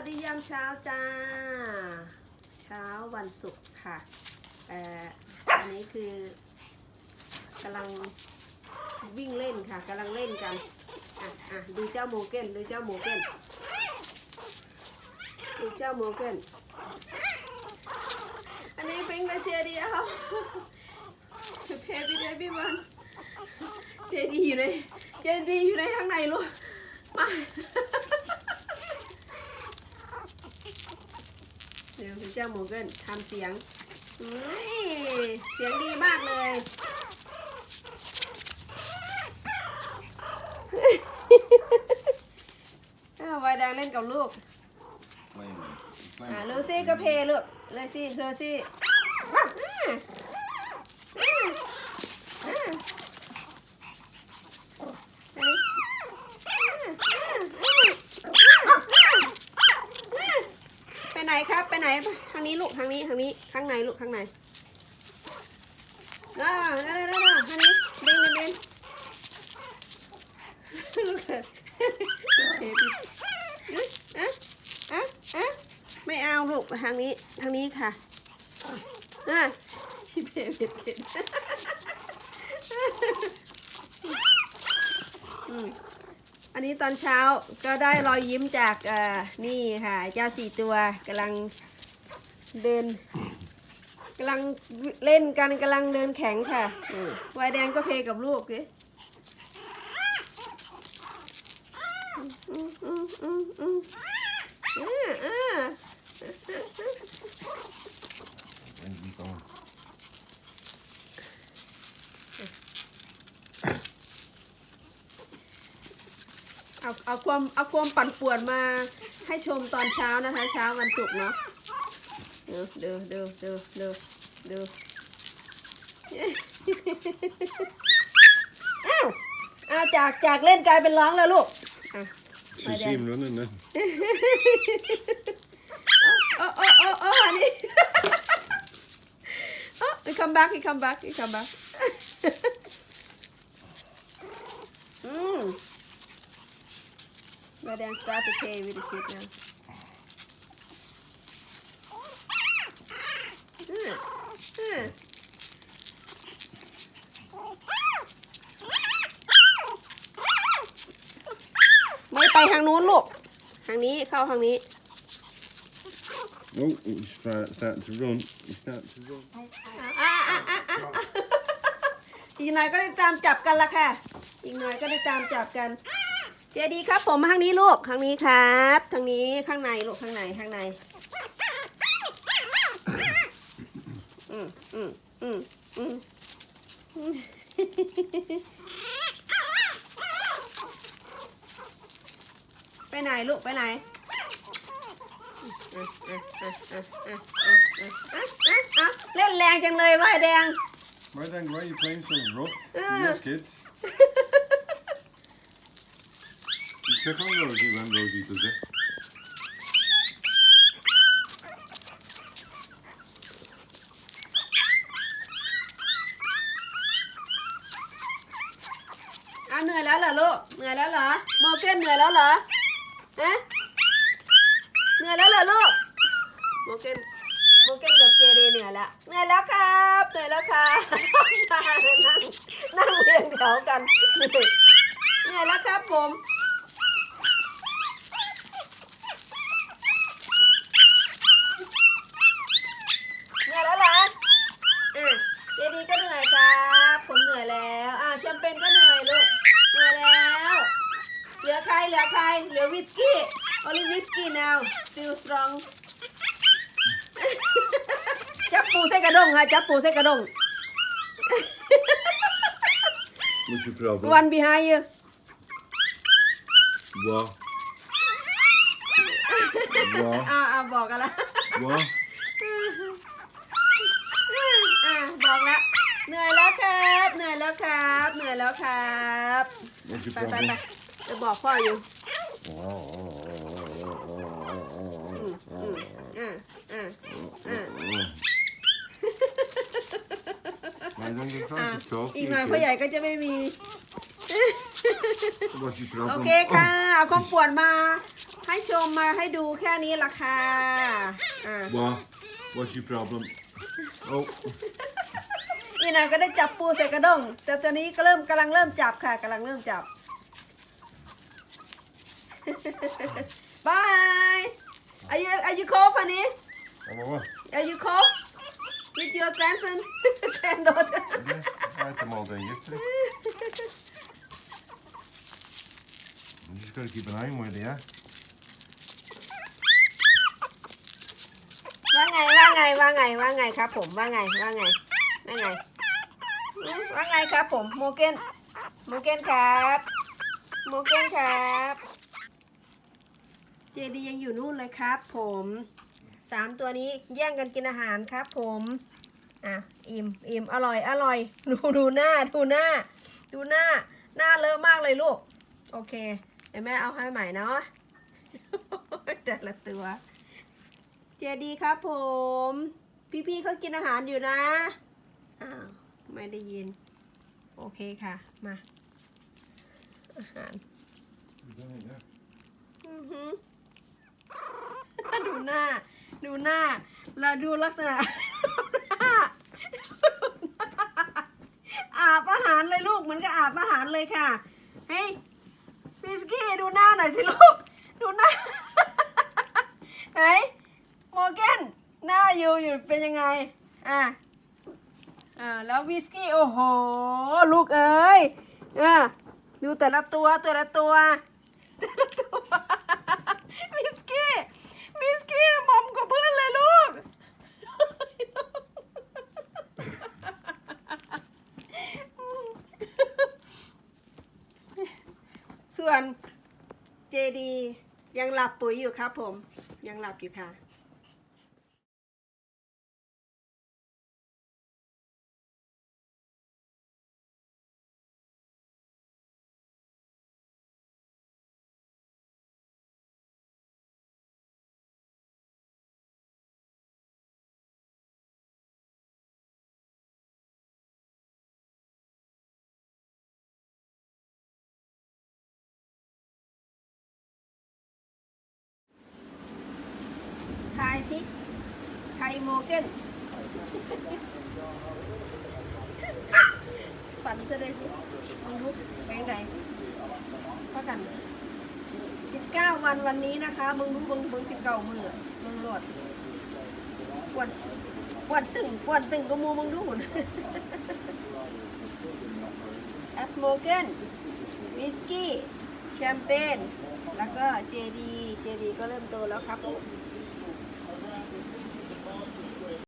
วัสดียามเช้าจ้า เช้าวันศุกร์ค่ะเอ่ออันนี้คือกำลังวิ่งเล่นค่ะกำลังเล่นกัน อะอะดูเจ้าโมเกนดูเจ้าโมเกนดูเจ้าโมเกนอันนี้เป็นกระเจียเดียวเพย์พี่เดบี้วันเจดีอยู่ในเจดีอยู่ในข้างในลูกมา เดี๋ยวคุณเจ้าโมเกิลทำเสียงอุ๊ยเสียงดีมากเลยอ้าววายแดงเล่นกับลูก Playing, playing อ่า with ลู the ซี่ก็ baby. เพลูกเลยซี่ลูซี่อ่าอ่าอ่าอันนี้ ไปไหนครับ ไปไหนทางนี้ลูกทางนี้ทางนี้ข้างในลูกข้างในอ่าได้ได้ได้ทางนี้เบนเบนลูกเบบี้อะอะอะไม่เอาลูกทางนี้ทางนี้ค่ะอะชิเบเบ็ดเข็นอืม อันนี้ตอนเช้าก็ได้รอยยิ้มจากนี่ค่ะ เจ้าสี่ตัวกำลังเดินกำลังเล่นกันกำลังเดินแข็งค่ะวายแดงก็เพลกับลูกสิอืมอืมอืมอืมอ่าอ่า Where's he going? เอาเอาความเอาความปั่นป่วนมาให้ชมตอนเช้านะคะ เช้าวันศุกร์เนาะเดูดูดูดูดูดูอ้าวอ้าวจากจากเล่นกลายเป็นร้องแล้วลูกอะ You see him running then? โอ้โอ้โอ้โอ้อันนี้โอ้ he come back he come back he come back อืม But then start to play with the kid now. อืมอืมไม่ไปทางนู้นลูก ทางนี้เข้าทางนี้ Oh, he's trying, starting to run. He's starting to run. อะอะอะอะอะอีกหน่อยก็ได้ตามจับกันละค่ะ อีกหน่อยก็ได้ตามจับกัน เจดีครับ ผมข้างนี้ลูกข้างนี้ครับทางนี้ข้างในลูกข้างในข้างในอืมอืมอืมอืมไปไหนลูกไปไหนเล่นแรงจังเลยว่าแดง Why then ว้ you playing so rough? you kids. Check on Rosie when Rosie does it. À, người đó là lụ, người đó là mơ kênh người đó là Hả? Người đó là lụ Mơ kênh โมเกนกับเจดีเหนื่อยละเหนื่อยแล้วครับเหนื่อยแล้วครับนั่งนั่งเรียงแถวกันเหนื่อยแล้วครับผม only whiskey now still strong จับปูใส่กระด้งค่ะจับปูใส่กระด้ง What's your problem? one behind you What? what? อ่าอ่าบอกกันละ What? อ่าบอกละเหนื่อยแล้วครับ เหนื่อยแล้วครับ เหนื่อยแล้วครับ What's your ไปไป problem? ไปจะบอกพ่ออยู่อืม อืมอ่าอ่าอ่า Why don't you อ่า try to talk อี to กหน่อย your พ่อใหญ่ kid? ก็จะไม่มี What's your โอ problem? เคค่ะ เอาความปวดมา ให้ชมมาให้ดูแค่นี้ละค่ะอ่า What? What's your problem? Oh, อีนายก็ได้จับปูใส่กระด้ง แต่ตอนนี้ก็เริ่มกำลังเริ่มจับค่ะกำลังเริ่มจับ บาย Are you Are you cold honey I'm what? Are you cold with your grandson granddaughter Yeah, I had them all day yesterday. You just gotta keep an eye on where they are. ว่าไงว่าไงว่าไงว่าไงครับผมว่าไงว่าไงว่าไงอืมว่าไงครับผมโมเกนโมเกนครับโมเกนครับ เจดียังอยู่นู่นเลยครับ ผมสามตัวนี้แย่งกันกินอาหารครับ ผม อะ อิ่มอิ่มอร่อย อร่อย ดูดูหน้า ดูหน้า ดูหน้า หน้าเลอะมากเลยลูก โอเคเดี๋ยวแม่เอาให้ใหม่เนาะแต่ละตัว เจดีครับผม พี่ๆเขากินอาหารอยู่นะ อ้าว ไม่ได้ยิน โอเคค่ะ มา อาหาร อือหือ ดูหน้า ดูหน้า แล้วดูลักษณะอาบอาหารเลยลูกเหมือนกับอาบอาหารเลยค่ะ เฮ้ยพิสกี้ดูหน้าหน่อยสิลูก ดูหน้า ไหนโมเกนหน้าอยู่อยู่เป็นยังไง อะอ่าแล้ววิสกี้ โอ้โห ลูกเอ้ยอะดูแต่ละตัวแต่ละตัว แต่ละตัว วิสกี้ วิสกี้มอมกว่าเพื่อนเลยลูก ส่วนเจดียังหลับปุ๋ยอยู่ครับผมยังหลับอยู่ค่ะ โมเกนฝันจะได้สิลองดูไปไหนเท่ากันสิบเก้าวันวันนี้นะคะมึงรู้มึงมึงสิบเก้ามือมึงโหลดปวดปวดตึงปวดตึงก็มูมึงดูหุ่นแอสโมเกนวิสกี้แชมเปญแล้วก็เจดีเจดีก็เริ่มโตแล้วครับผม